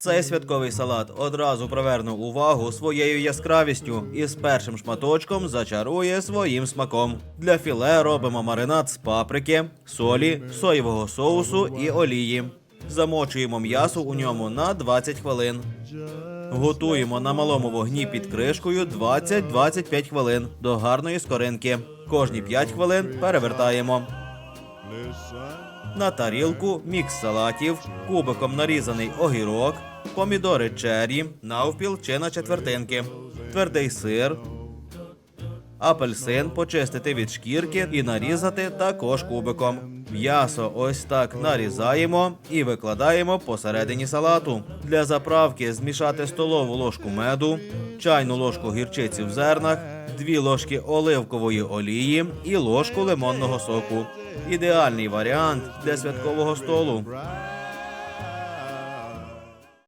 Цей святковий салат одразу привернув увагу своєю яскравістю і з першим шматочком зачарує своїм смаком. Для філе робимо маринад з паприки, солі, соєвого соусу і олії. Замочуємо м'ясо у ньому на 20 хвилин. Готуємо на малому вогні під кришкою 20-25 хвилин до гарної скоринки. Кожні 5 хвилин перевертаємо. На тарілку мікс салатів, кубиком нарізаний огірок, помідори чері, навпіл чи на четвертинки, твердий сир, апельсин почистити від шкірки і нарізати також кубиком. М'ясо ось так нарізаємо і викладаємо посередині салату. Для заправки змішати столову ложку меду, чайну ложку гірчиці в зернах, дві ложки оливкової олії і ложку лимонного соку. Ідеальний варіант для святкового столу.